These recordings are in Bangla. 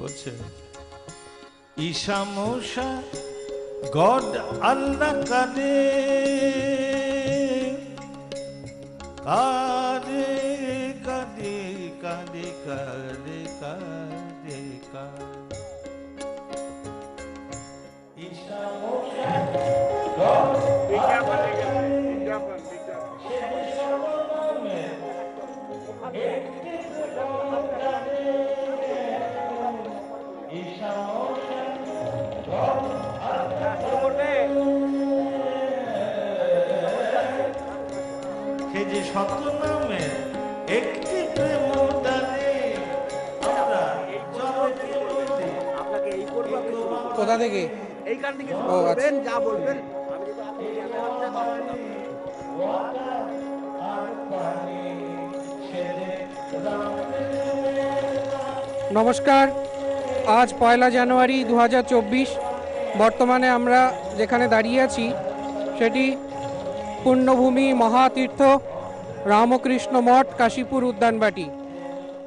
বলছে ঈশা মূষা গড আল্লাহ কাদে কাদে কাদে কাদে কাদে কাদে কাদে ঈশা মূষা একটি প্রেম দানে আমরা আপনাকে এই করব। কোথা থেকে এই থেকে যা বলবেন আমি যদি আপনি। নমস্কার আজ পয়লা জানুয়ারি দু হাজার চব্বিশ বর্তমানে আমরা যেখানে দাঁড়িয়ে আছি সেটি পুণ্যভূমি মহাতীর্থ রামকৃষ্ণ মঠ, কাশীপুর উদ্যানবাটি।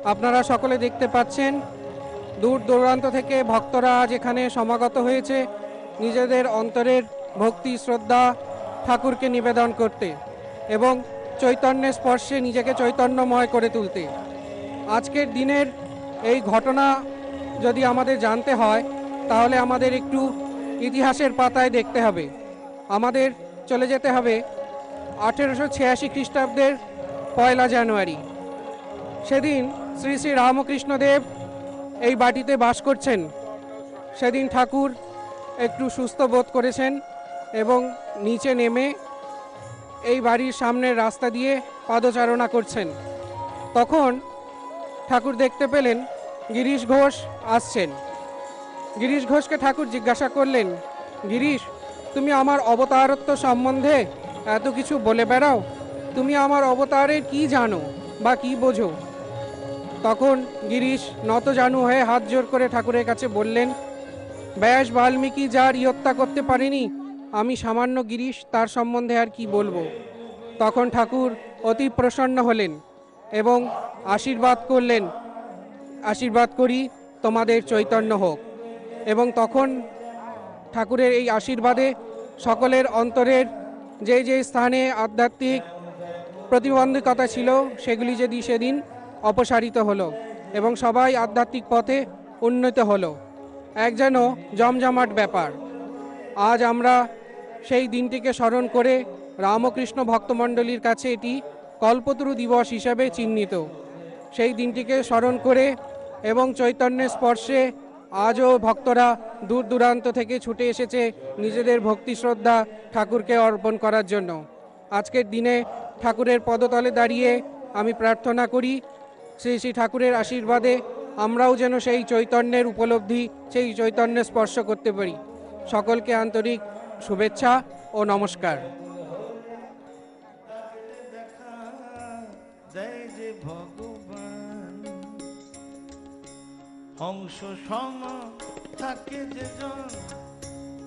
আপনারা সকলে দেখতে পাচ্ছেন, দূর দূরান্ত থেকে ভক্তরা আজ এখানে সমাগত হয়েছে নিজেদের অন্তরের ভক্তি, শ্রদ্ধা, ঠাকুরকে নিবেদন করতে এবং চৈতন্যের স্পর্শে নিজেকে চৈতন্যময় করে তুলতে। আজকের দিনের এই ঘটনা যদি আমাদের জানতে হয়, তাহলে আমাদের একটু ইতিহাসের পাতায় দেখতে হবে। আমাদের চলে যেতে হবে আঠেরোশো ছিয়াশি খ্রিস্টাব্দের পয়লা জানুয়ারি। সেদিন শ্রী শ্রী রামকৃষ্ণদেব এই বাটিতে বাস করছেন। সেদিন ঠাকুর একটু সুস্থ বোধ করেছেন এবং নিচে নেমে এই বাড়ির সামনের রাস্তা দিয়ে পাদচারণা করছেন। তখন ঠাকুর দেখতে পেলেন গিরিশ ঘোষ আসছেন। গিরিশ ঘোষকে ঠাকুর জিজ্ঞাসা করলেন, গিরিশ, তুমি আমার অবতারত্ব সম্বন্ধে এত কিছু বলে বেড়াও। তুমি আমার অবতারের কি জানো বা কি বোঝো? তখন গিরিশ নত জানু হয়ে হাত জোর করে ঠাকুরের কাছে বললেন, ব্যাস বাল্মীকি, যার ইয়ত্তা করতে পারেনি, আমি সামান্য গিরিশ, তার সম্বন্ধে আর কি বলব? তখন ঠাকুর অতি প্রসন্ন হলেন এবং আশীর্বাদ করলেন, আশীর্বাদ করি, তোমাদের চৈতন্য হোক। এবং তখন ঠাকুরের এই আশীর্বাদে সকলের অন্তরের যে যে স্থানে আধ্যাত্মিক প্রতিবন্ধকতা ছিল, সেগুলি যদি সেদিন অপসারিত হলো এবং সবাই আধ্যাত্মিক পথে উন্নীত হলো, এক যেন জমজমাট ব্যাপার। আজ আমরা সেই দিনটিকে স্মরণ করে রামকৃষ্ণ ভক্তমণ্ডলীর কাছে এটি কল্পতরু দিবস হিসাবে চিহ্নিত। সেই দিনটিকে স্মরণ করে এবং চৈতন্যের স্পর্শে আজও ভক্তরা দূর দূরান্ত থেকে ছুটে এসেছে নিজেদের ভক্তি শ্রদ্ধা ঠাকুরকে অর্পণ করার জন্য। আজকের দিনে ঠাকুরের পদতলে দাঁড়িয়ে আমি প্রার্থনা করি, শ্রী শ্রী ঠাকুরের আশীর্বাদে আমরাও যেন সেই চৈতন্যের উপলব্ধি, সেই চৈতন্যের স্পর্শ করতে পারি। সকলকে আন্তরিক শুভেচ্ছা ও নমস্কার। হংস সম থাকে যে জন,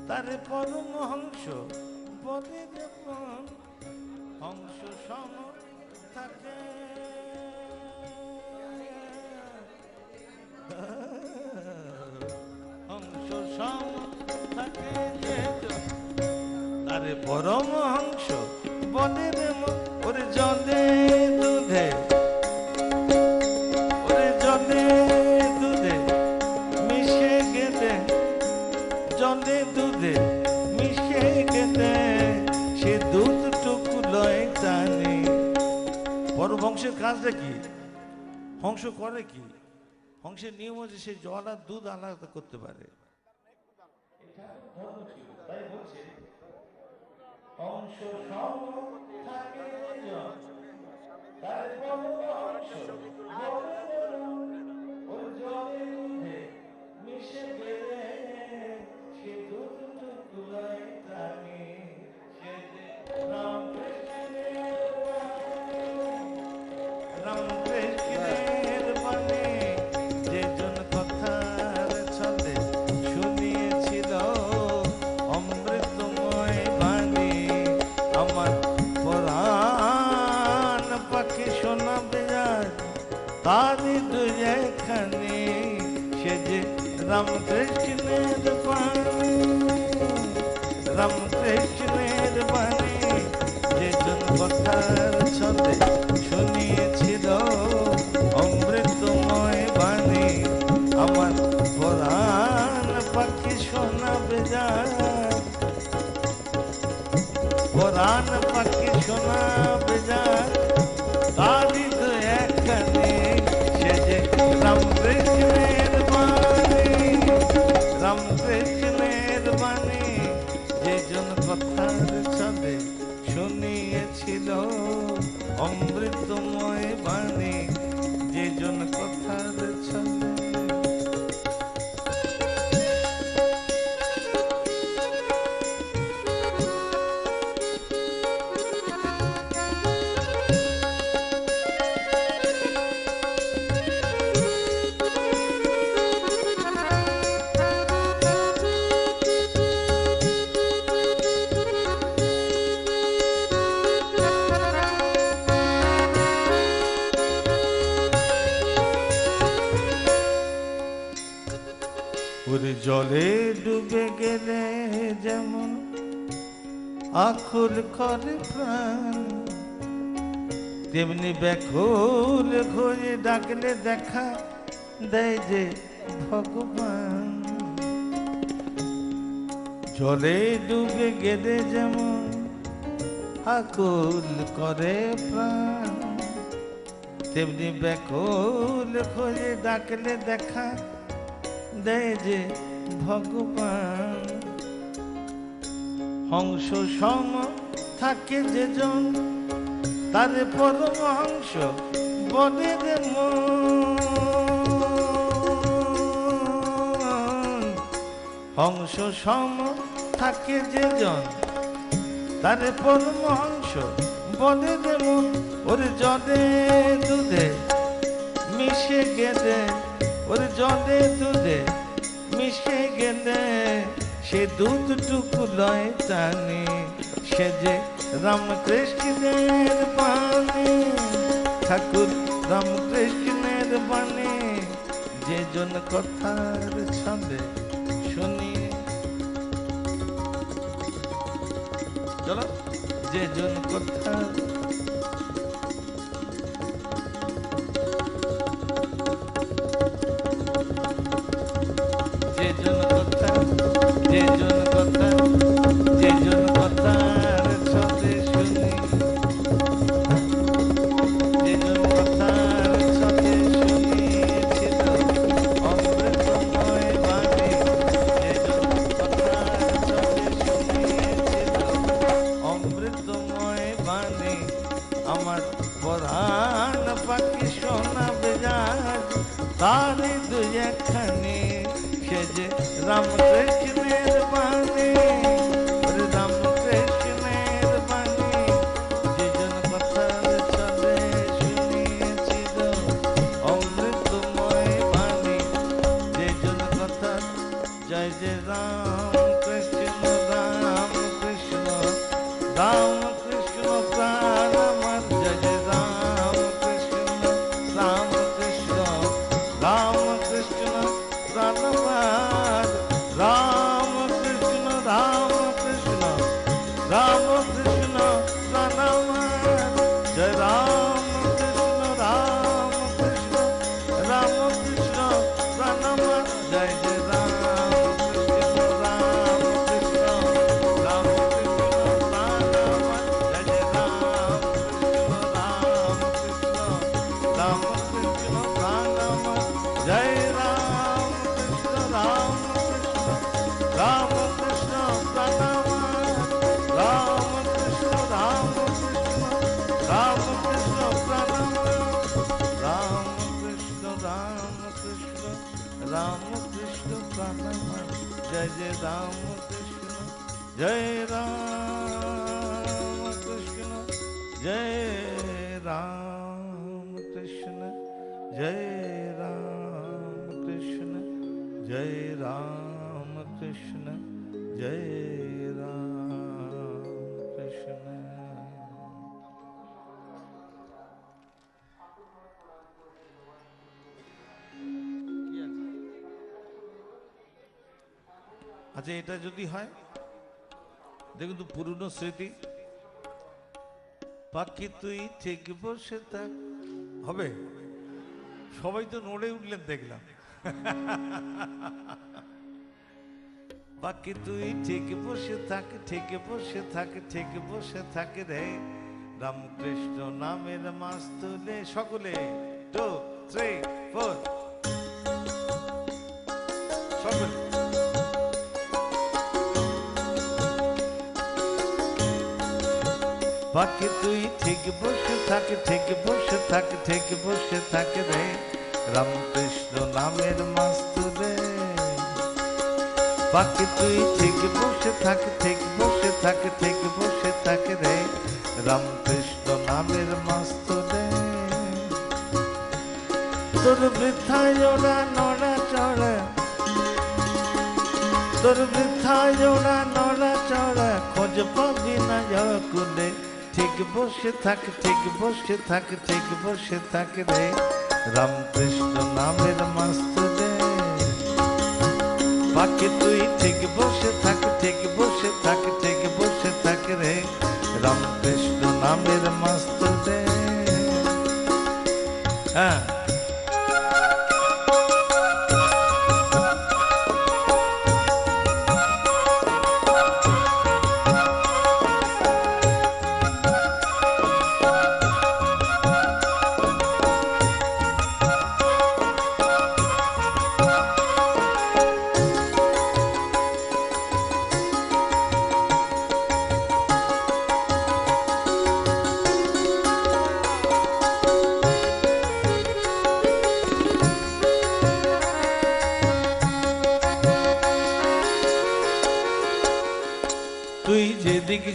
তারে পরম হংস বলে যেমন হংস সম থাকে। হংস সম থাকে যে জন আরে পরম হংস বনের ম- ওরে জলে কাজটা কি? হংস করে কি? হংসের নিয়ম হচ্ছে সে জল আর দুধ আলাদা করতে পারে। অংশ আখুল করে প্রাণ। তেমনি ব্যাকুল ঘুরে ডাকলে দেখা দেয় যে ভগবান। জলে ডুবে গেলে যেমন আকুল করে প্রাণ। তেমনি ব্যাকুল খোঁজে ডাকলে দেখা দেয় যে ভগবান। হংস সম থাকে যেজন তার পরমহংস বনে দেব হংস সম থাকে যেজন তার পরমহংস বনে দেব মন। ওর জলে দুধে মিশে গেদে ওর জলে দুধে সে দুধটুকু লয় টানে, সে যে রামকৃষ্ণের পানে ঠাকুর রামকৃষ্ণের বানে যে জন কথার ছন্দে শুনি। চলো যে জন কথা तारे दुयखने खज रम जय राम कृष्ण जय राम कृष्ण जय আচ্ছা এটা যদি হয়, দেখুন তো পুরনো স্মৃতি। পাখি তুই ঠিক বসে থাক। হবে? সবাই তো নড়ে উঠলেন, দেখলাম। বাকি তুই ঠিক বসে থাক, ঠিক বসে থাক, ঠিক বসে থাক রে। রামকৃষ্ণ নামের মাস তুলে সকলে টু থ্রি ফোর সকলে। বাকি তুই ঠিক বসে থাক, ঠিক বসে থাক, ঠিক বসে থাক রে। রামকৃষ্ণ নামের মাস তুলে বাকি তুই ঠিক বসে থাক, ঠিক বসে থাক, ঠিক বসে থাক রে। রামকৃষ্ণ নামের মাস্ত রে। তোর বৃথায় ওরা নড়া চড়া। তোর বৃথায় ওরা নড়া চড়া, খোঁজ পাবি না কুলে ঠিক বসে থাক ঠিক বসে থাক ঠিক বসে থাক রে রামকৃষ্ণ নামের মাস্ত রে বাকি তুই ঠিক বসে থাক ঠিক বসে থাক ঠিক বসে থাক রে রামকৃষ্ণ নামের মস্ত রে হ্যাঁ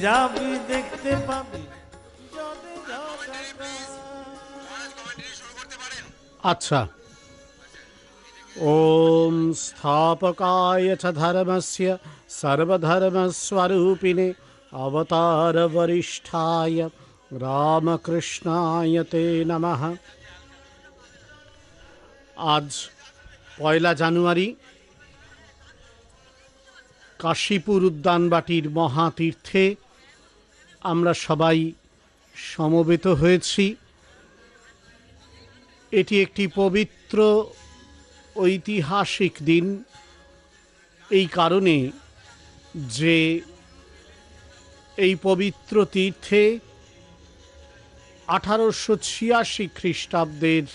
যাবি দেখতে পাবি জলে জটাকা। আচ্ছা ওম স্থাপকায় চ ধর্মস্য সর্বধর্মস্বরূপিণে অবতার বরিষ্ঠায় রামকৃষ্ণায় তে নমঃ আজ পয়লা জানুয়ারি কাশীপুর উদ্যানবাটির মহাতীর্থে আমরা সবাই সমবেত হয়েছি। এটি একটি পবিত্র, ঐতিহাসিক দিন। এই কারণে যে এই পবিত্র তীর্থে আঠারোশো ছিয়াশি খ্রিস্টাব্দের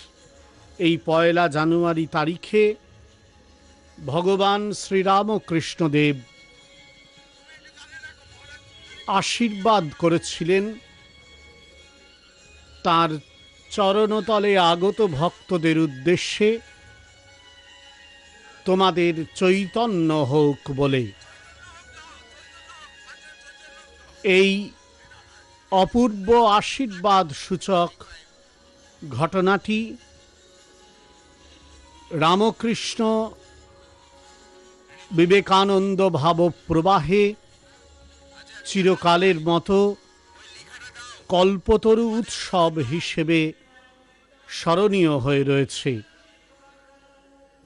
এই পয়লা জানুয়ারি তারিখে ভগবান শ্রীরামকৃষ্ণদেব আশীর্বাদ করেছিলেন। তার চরণতলে আগত ভক্তদের উদ্দেশ্যে তোমাদের চৈতন্য হোক বলে। এই অপূর্ব আশীর্বাদ সূচক ঘটনাটি রামকৃষ্ণ বিবেকানন্দ ভাবপ্রবাহে চিরকালের মতো কল্পতরু উৎসব হিসেবে স্মরণীয় হয়ে রয়েছে।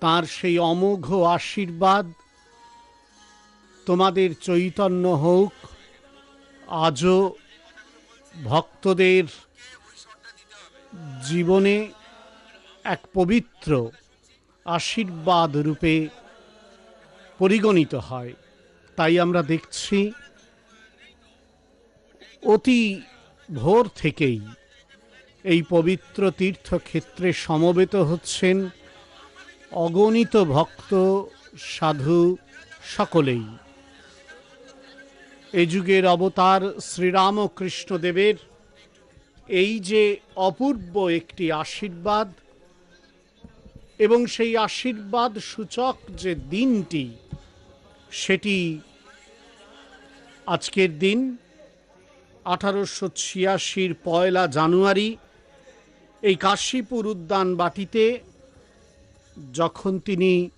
তার সেই অমোঘ আশীর্বাদ তোমাদের চৈতন্য হোক, আজও ভক্তদের জীবনে এক পবিত্র আশীর্বাদ রূপে পরিগণিত হয়। তাই আমরা দেখছি অতি ভোর থেকেই এই পবিত্র তীর্থক্ষেত্রে সমবেত হচ্ছেন অগণিত ভক্ত, সাধু সকলেই। এই যুগের অবতার শ্রীরামকৃষ্ণদেবের এই যে অপূর্ব একটি আশীর্বাদ এবং সেই আশীর্বাদ সূচক যে দিনটি, সেটি আজকের দিন আঠারোশো ছিয়াশির পয়লা জানুয়ারি এই কাশীপুর উদ্যান বাটিতে যখন তিনি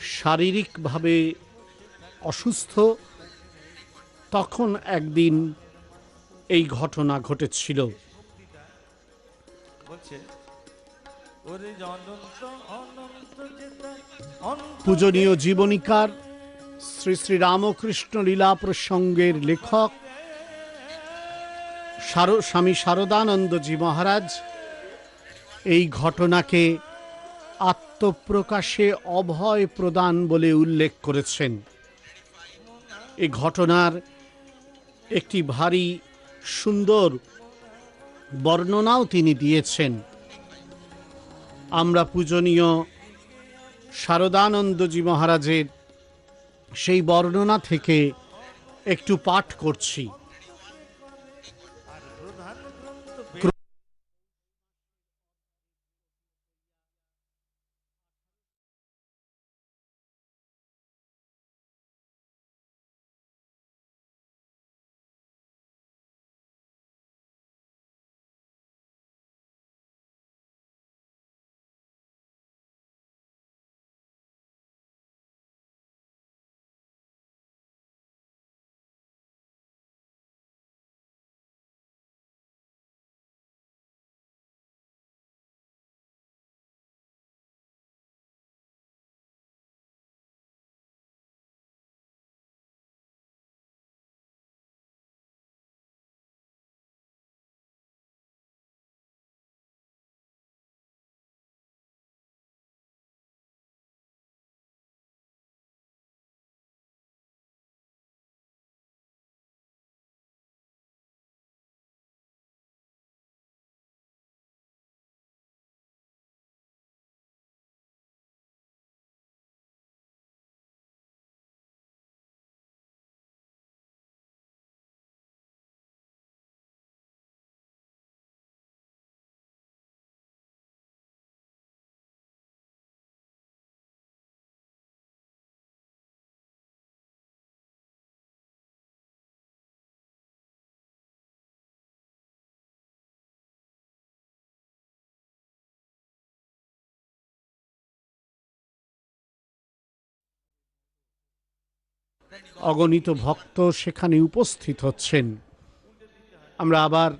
শারীরিকভাবে অসুস্থ তখন একদিন এই ঘটনা ঘটেছিল। পূজনীয় জীবনীকার শ্রী শ্রী রামকৃষ্ণ লীলা প্রসঙ্গের লেখক স্বামী শারদানন্দজি মহারাজ, এই ঘটনাকে আত্মপ্রকাশে অভয় প্রদান বলে উল্লেখ করেছেন। এই ঘটনার একটি ভারী সুন্দর বর্ণনাও তিনি দিয়েছেন। আমরা পূজনীয় শারদানন্দজি মহারাজের সেই বর্ণনা থেকে একটু পাঠ করছি। भानु भ्रम तो অগণিত ভক্ত সেখানে উপস্থিত হচ্ছেন। আমরা আবার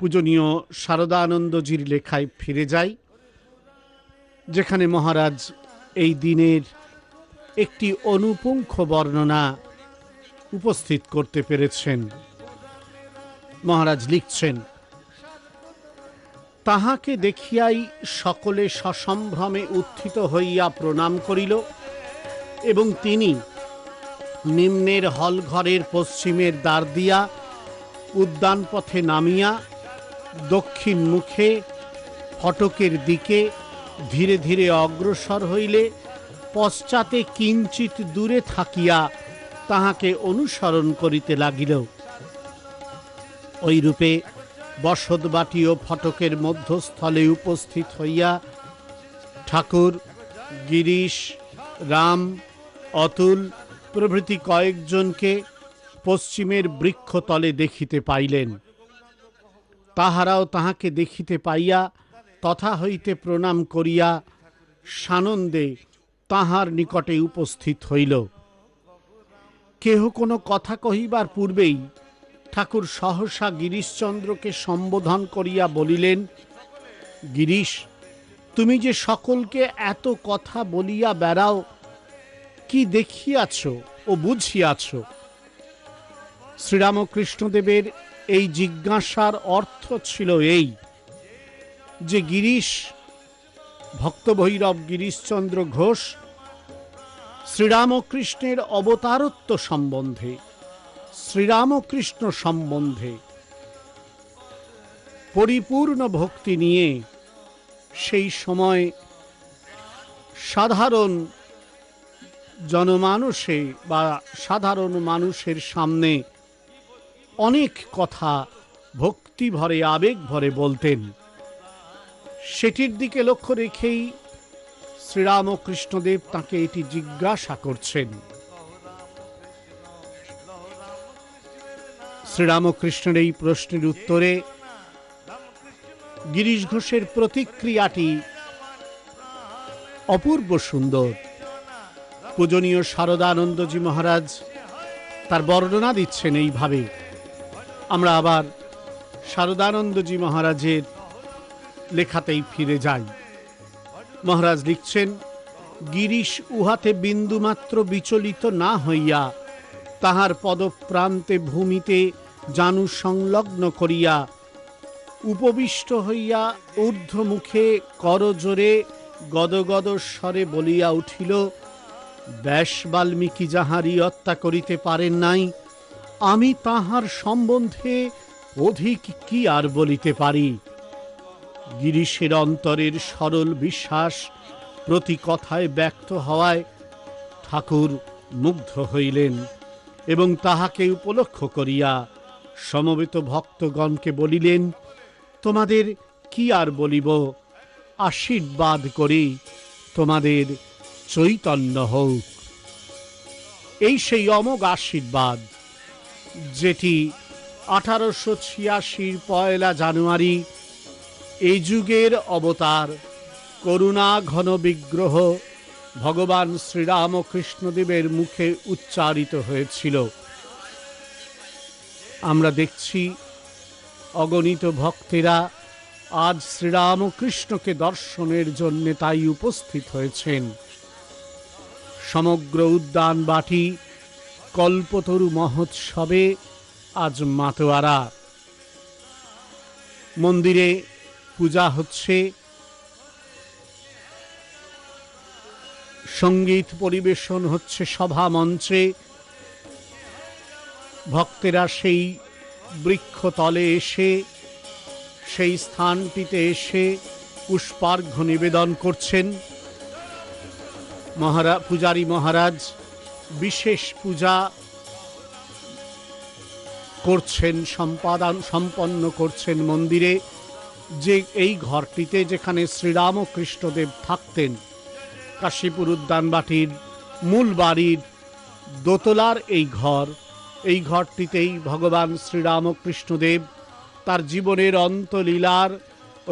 পূজনীয় শারদানন্দজির লেখায় ফিরে যাই, যেখানে মহারাজ এই দিনের একটি অনুপুঙ্খ বর্ণনা উপস্থিত করতে পেরেছেন। মহারাজ লিখছেন, তাহাকে দেখিয়াই সকলে সসম্ভ্রমে উত্থিত হইয়া প্রণাম করিল এবং তিনি নিম্নের হলঘরের পশ্চিমের দ্বার দিয়া, উদ্যান পথে নামিয়া, দক্ষিণ মুখে, ফটকের দিকে ধীরে ধীরে অগ্রসর হইলে, পশ্চাতে কিঞ্চিত দূরে থাকিয়া তাহাকে অনুসরণ করিতে লাগিল। ওইরূপে বসতবাটি ও ফটকের মধ্যস্থলে উপস্থিত হইয়া ঠাকুর, গিরিশ, রাম, অতুল প্রভৃতি কয়েকজনকে পশ্চিমের বৃক্ষতলে দেখিতে পাইলেন। তাহারাও তাহাকে দেখিতে পাইয়া তথা হইতে প্রণাম করিয়া সানন্দে তাহার নিকটে উপস্থিত হইল। কেহ কোনো কথা কহিবার পূর্বেই ঠাকুর সহসা গিরিশচন্দ্রকে সম্বোধন করিয়া বলিলেন, গিরিশ, তুমি যে সকলকে এত কথা বলিয়া বেড়াও কি দেখিয়াছ ও বুঝিয়াছ? শ্রীরামকৃষ্ণদেবের এই জিজ্ঞাসার অর্থ ছিল এই, যে গিরিশ, ভক্তভৈরব গিরিশচন্দ্র ঘোষ শ্রীরামকৃষ্ণের অবতারত্ব সম্বন্ধে, শ্রীরামকৃষ্ণ সম্বন্ধে পরিপূর্ণ ভক্তি নিয়ে সেই সময় সাধারণ জনমানুষে বা সাধারণ মানুষের সামনে অনেক কথা ভক্তি ভরে, আবেগ ভরে বলতেন। সেটির দিকে লক্ষ্য রেখেই শ্রীরামকৃষ্ণদেব তাকে এটি জিজ্ঞাসা করছেন। শ্রীরামকৃষ্ণের এই প্রশ্নের উত্তরে গিরিশ ঘোষের প্রতিক্রিয়াটি অপূর্ব সুন্দর। পূজনীয় শারদানন্দজি মহারাজ তার বর্ণনা দিচ্ছেন এইভাবে। আমরা আবার শারদানন্দজি মহারাজের লেখাতেই ফিরে যাই। মহারাজ লিখছেন, গিরিশ উহাতে বিন্দুমাত্র বিচলিত না হইয়া তাহার পদপ্রান্তে ভূমিতে জানু সংলগ্ন করিয়া উপবিষ্ট হইয়া ঊর্ধ্বমুখে করজোরে গদগদ স্বরে বলিয়া উঠিল ব্যাস বাল্মীকি যাহারি হত্যা করিতে পারেন নাই, আমি তাহার সম্বন্ধে অধিক কি আর বলিতে পারি? গিরিশের অন্তরের সরল বিশ্বাস প্রতি কথায় ব্যক্ত হওয়ায় ঠাকুর মুগ্ধ হইলেন এবং তাহাকে উপলক্ষ করিয়া সমবেত ভক্তগণকে বলিলেন, তোমাদের কি আর বলিব? আশীর্বাদ করি তোমাদের চৈতন্য হোক এই সেই অমোঘ আশীর্বাদ, যেটি আঠারোশো ছিয়াশির পয়লা জানুয়ারি এই যুগের অবতার করুণা ঘন বিগ্রহ ভগবান শ্রীরামকৃষ্ণদেবের মুখে উচ্চারিত হয়েছিল। আমরা দেখছি অগণিত ভক্তেরা আজ শ্রীরামকৃষ্ণকে দর্শনের জন্যে তাই উপস্থিত হয়েছেন। সমগ্র উদ্যান বাটি কল্পতরু মহোৎসবে আজ মাতোয়ারা। মন্দিরে পূজা হচ্ছে। সংগীত পরিবেশন হচ্ছে সভা মঞ্চে। ভক্তেরা সেই বৃক্ষতলে এসে, সেই স্থানটিতে এসে পুষ্পার্ঘ্য নিবেদন করছেন। মহারা, পূজারী মহারাজ বিশেষ পূজা করছেন, সম্পাদন, সম্পন্ন করছেন মন্দিরে। যে এই ঘরটিতে যেখানে শ্রীরামকৃষ্ণদেব থাকতেন, কাশীপুর উদ্যানবাটির মূল বাড়ির দোতলার এই ঘর, এই ঘরটিতেই ভগবান শ্রীরামকৃষ্ণদেব তার জীবনের অন্তলীলার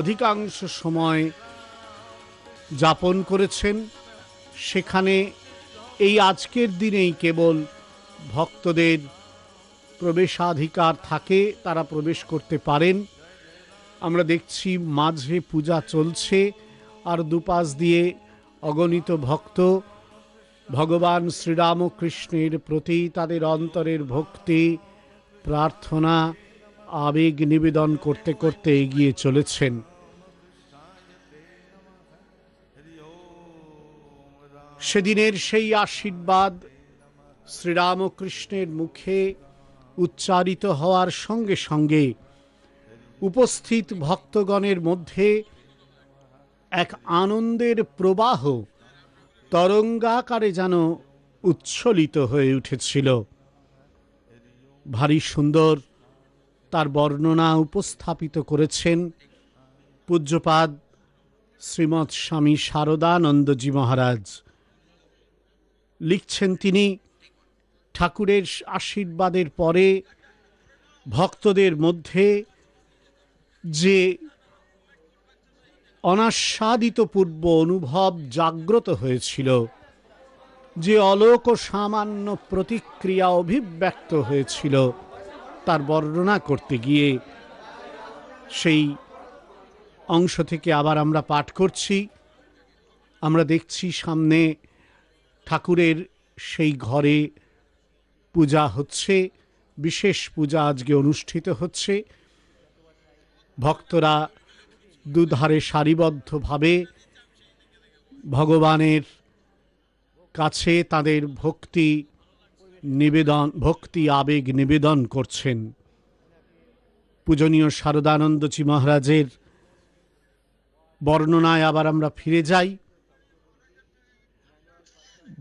অধিকাংশ সময় যাপন করেছেন। সেখানে এই আজকের দিনেই কেবল ভক্তদের প্রবেশাধিকার থাকে, তারা প্রবেশ করতে পারেন। আমরা দেখছি মাঝে পূজা চলছে, আর দুপাশ দিয়ে অগণিত ভক্ত ভগবান শ্রীরামকৃষ্ণের প্রতি তাদের অন্তরের ভক্তি, প্রার্থনা, আবেগ নিবেদন করতে করতে এগিয়ে চলেছেন। সেদিনের সেই আশীর্বাদ শ্রীরামকৃষ্ণের মুখে উচ্চারিত হওয়ার সঙ্গে সঙ্গে উপস্থিত ভক্তগণের মধ্যে এক আনন্দের প্রবাহ তরঙ্গাকারে যেন উচ্ছ্বলিত হয়ে উঠেছিল। ভারী সুন্দর তার বর্ণনা উপস্থাপিত করেছেন পূজ্যপাদ শ্রীমৎ স্বামী শারদানন্দজি মহারাজ। লিখছেন তিনি, ঠাকুরের আশীর্বাদের পরে, ভক্তদের মধ্যে যে অনাস্বাদিত পূর্ব অনুভব জাগ্রত হয়েছিল, যে অলোক সামান্য প্রতিক্রিয়া অভিব্যক্ত হয়েছিল, তার বর্ণনা করতে গিয়ে সেই অংশ থেকে আবার আমরা পাঠ করছি। আমরা দেখছি সামনে ঠাকুরের সেই ঘরে পূজা হচ্ছে, বিশেষ পূজা আজকে অনুষ্ঠিত হচ্ছে। ভক্তরা দুধারে সারিবদ্ধভাবে ভগবানের কাছে তাদের ভক্তি নিবেদন, ভক্তি, আবেগ নিবেদন করছেন। পূজনীয় শারদানন্দজি মহারাজের বর্ণনায় আবার আমরা ফিরে যাই।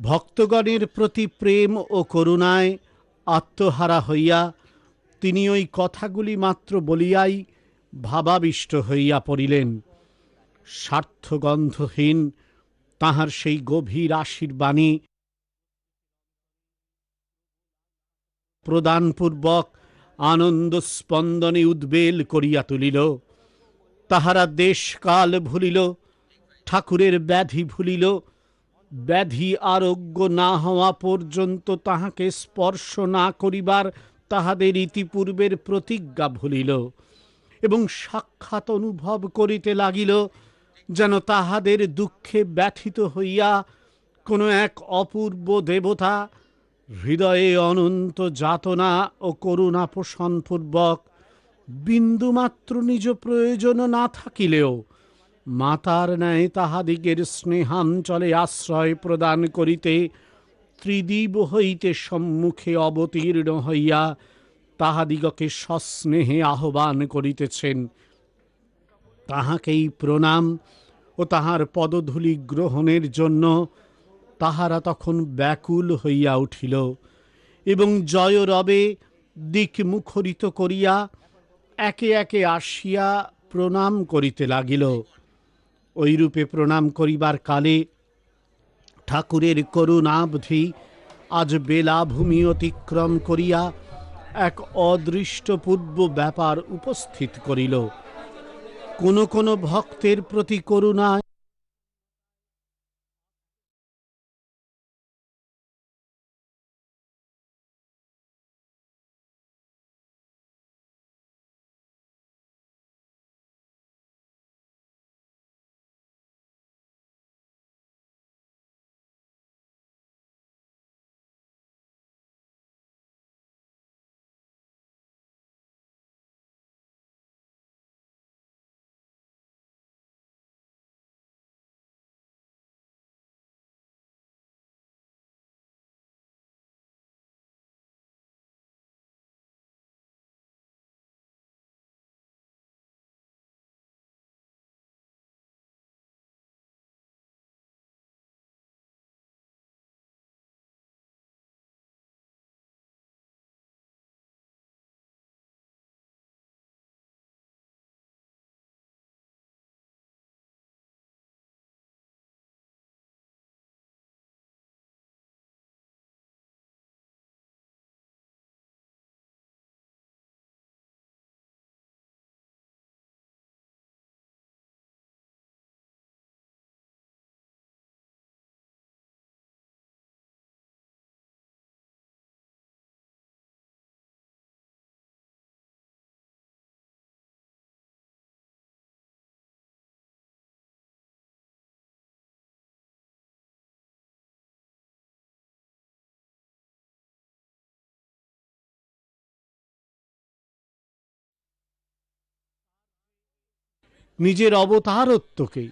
ভক্তগণের প্রতি প্রেম ও করুণায় আত্মহারা হইয়া তিনি ওই কথাগুলি মাত্র বলিয়াই ভাবাবিষ্ট হইয়া পড়িলেন। স্বার্থগন্ধহীন তাহার সেই গভীর আশীর্বাণী প্রদানপূর্বক আনন্দ স্পন্দনে উদ্বেল করিয়া তুলিল। তাহারা দেশকাল ভুলিল, ঠাকুরের ব্যাধি ভুলিল ব্যাধি আরোগ্য না হওয়া পর্যন্ত তাহাকে স্পর্শ না করিবার তাহাদের ইতিপূর্বের প্রতিজ্ঞা ভুলিল এবং সাক্ষাৎ অনুভব করিতে লাগিল যেন তাহাদের দুঃখে ব্যথিত হইয়া কোনো এক অপূর্ব দেবতা হৃদয়ে অনন্ত যাতনা ও করুণা পোষণপূর্বক বিন্দুমাত্র নিজ প্রয়োজন না থাকিলেও মাতার ন্যায় তাহাদিগের স্নেহাঞ্চলে আশ্রয় প্রদান করিতে ত্রিদিব হইতে সম্মুখে অবতীর্ণ হইয়া তাহাদিগকে সস্নেহে আহ্বান করিতেছেন। তাহাকেই প্রণাম ও তাহার পদধূলি গ্রহণের জন্য তাহারা তখন ব্যাকুল হইয়া উঠিল এবং জয়রবে দিক মুখরিত করিয়া একে একে আসিয়া প্রণাম করিতে লাগিল। ঐরূপে প্রণাম করিবার কালে ঠাকুরের করুণাবধি আজ বেলাভূমি অতিক্রম করিয়া এক অদৃষ্টপূর্ব ব্যাপার উপস্থিত করিল। কোন কোন ভক্তের প্রতি করুণা নিজের অবতারত্বকে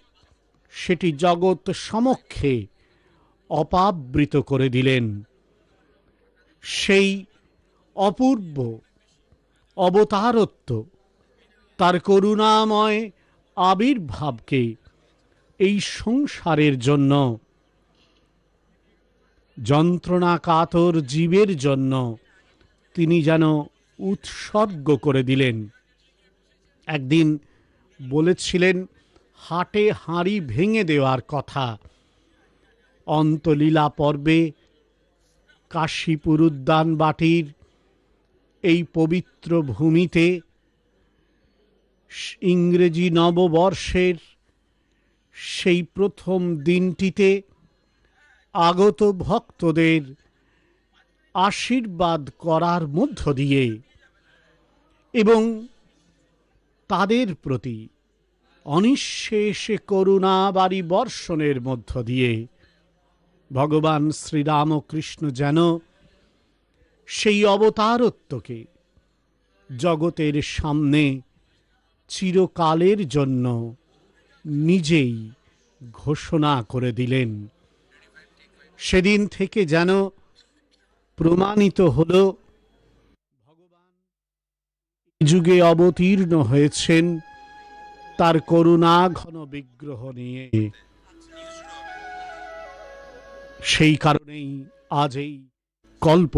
সেটি জগৎ সমক্ষে অপাবৃত করে দিলেন। সেই অপূর্ব অবতারত্ব তার করুণাময় আবির্ভাবকে এই সংসারের জন্য যন্ত্রণা কাতর জীবের জন্য তিনি যেন উৎসর্গ করে দিলেন। একদিন বলেছিলেন, হাটে হাঁড়ি ভেঙে দেওয়ার কথা। অন্তলীলা পর্বে কাশীপুর উদ্যান বাটির এই পবিত্র ভূমিতে ইংরেজি নববর্ষের সেই প্রথম দিনটিতে আগত ভক্তদের আশীর্বাদ করার মধ্য দিয়ে এবং তাদের প্রতি অনিঃশেষ করুণা বাড়ি বর্ষণের মধ্য দিয়ে ভগবান শ্রীরামকৃষ্ণ যেন সেই অবতারত্বকে জগতের সামনে চিরকালের জন্য নিজেই ঘোষণা করে দিলেন। সেদিন থেকে যেন প্রমাণিত হলো যুগে অবতীর্ণ হয়েছেন তার করুণা ঘন বিগ্রহ নিয়ে। সেই কারণেই আজ এই কল্প